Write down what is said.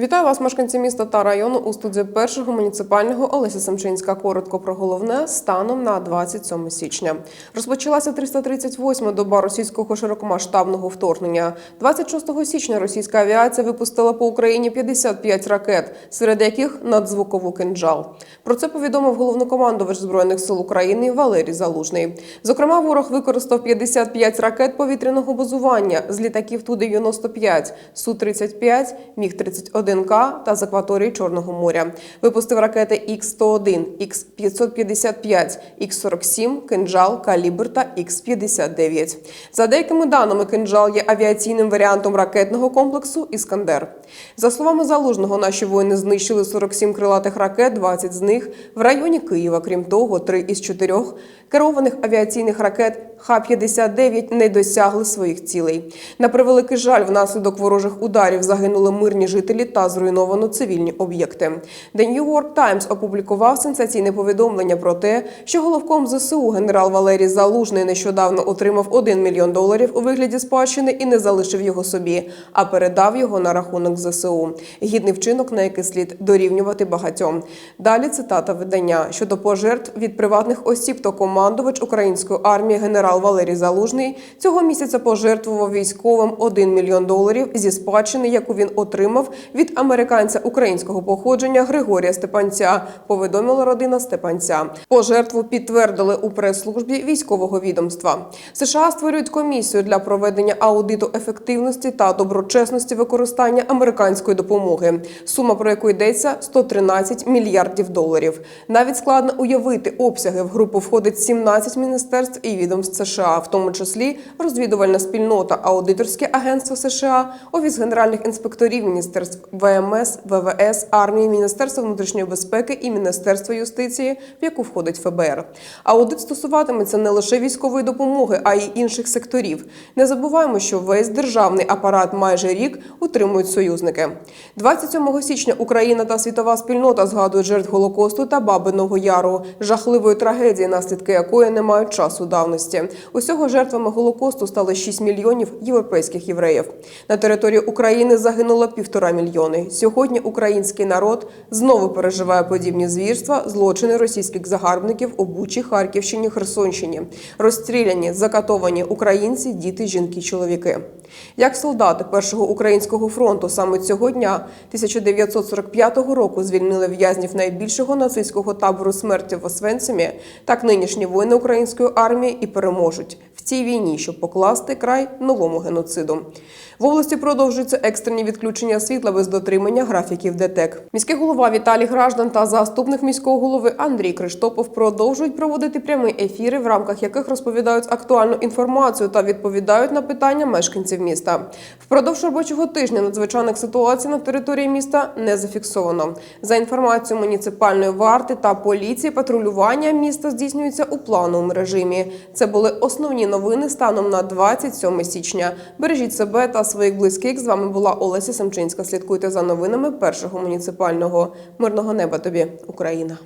Вітаю вас, мешканці міста та району у студії першого муніципального Олеся Семчинська. Коротко про головне станом на 27 січня. Розпочалася 338-ма доба російського широкомасштабного вторгнення. 26 січня російська авіація випустила по Україні 55 ракет, серед яких надзвукову кинджал. Про це повідомив головнокомандувач збройних сил України Валерій Залужний. Зокрема, ворог використав 55 ракет повітряного базування з літаків Ту-95, Су-35, Міг-31 К та з акваторії Чорного моря. Випустив ракети Х-101, Х-555, Х-47, кинджал, калібр та Х-59. За деякими даними, кинджал є авіаційним варіантом ракетного комплексу «Іскандер». За словами Залужного, наші воїни знищили 47 крилатих ракет, 20 з них в районі Києва. Крім того, три із чотирьох керованих авіаційних ракет Х-59 не досягли своїх цілей. На превеликий жаль, внаслідок ворожих ударів загинули мирні жителі та зруйновано цивільні об'єкти. The New York Times опублікував сенсаційне повідомлення про те, що головком ЗСУ генерал Валерій Залужний нещодавно отримав 1 мільйон доларів у вигляді спадщини і не залишив його собі, а передав його на рахунок ЗСУ. Гідний вчинок, на який слід дорівнювати багатьом. Далі цитата видання щодо пожертв від приватних осіб, то командувач української армії генерал Валерій Залужний цього місяця пожертвував військовим 1 мільйон доларів зі спадщини, яку він отримав від американця українського походження Григорія Степанця. Повідомила родина Степанця. Пожертву підтвердили у прес-службі військового відомства. США створюють комісію для проведення аудиту ефективності та доброчесності використання американської допомоги. Сума про яку йдеться 113 мільярдів доларів. Навіть складно уявити обсяги в групу входить 17 міністерств і відомств США, в тому числі розвідувальна спільнота, аудиторське агентство США, офіс генеральних інспекторів міністерств ВМС, ВВС, армії, Міністерства внутрішньої безпеки і Міністерства юстиції, в яку входить ФБР. Аудит стосуватиметься не лише військової допомоги, а й інших секторів. Не забуваємо, що весь державний апарат майже рік утримують союзники. 27 січня Україна та світова спільнота згадують жертв Голокосту та Бабиного Яру, жахливої трагедії, наслідки якої не мають часу давності. Усього жертвами Голокосту стало 6 мільйонів європейських євреїв. На території України загинуло півтора мільйони. Сьогодні український народ знову переживає подібні звірства, злочини російських загарбників у Бучі, Харківщині, Херсонщині. Розстріляні, закатовані українці, діти, жінки, чоловіки. Як солдати першого українського фронту саме цього дня 1945 року звільнили в'язнів найбільшого нацистського табору смерті в Освенцимі, так нинішні воїни української армії і переможуть в цій війні, щоб покласти край новому геноциду. В області продовжуються екстрені відключення світла без дотримання графіків ДТЕК. Міський голова Віталій Граждан та заступник міського голови Андрій Криштопов продовжують проводити прямі ефіри, в рамках яких розповідають актуальну інформацію та відповідають на питання міста. Впродовж робочого тижня надзвичайних ситуацій на території міста не зафіксовано. За інформацією муніципальної варти та поліції, патрулювання міста здійснюється у плановому режимі. Це були основні новини станом на 27 січня. Бережіть себе та своїх близьких. З вами була Олеся Самчинська. Слідкуйте за новинами першого муніципального мирного неба. Тобі Україна.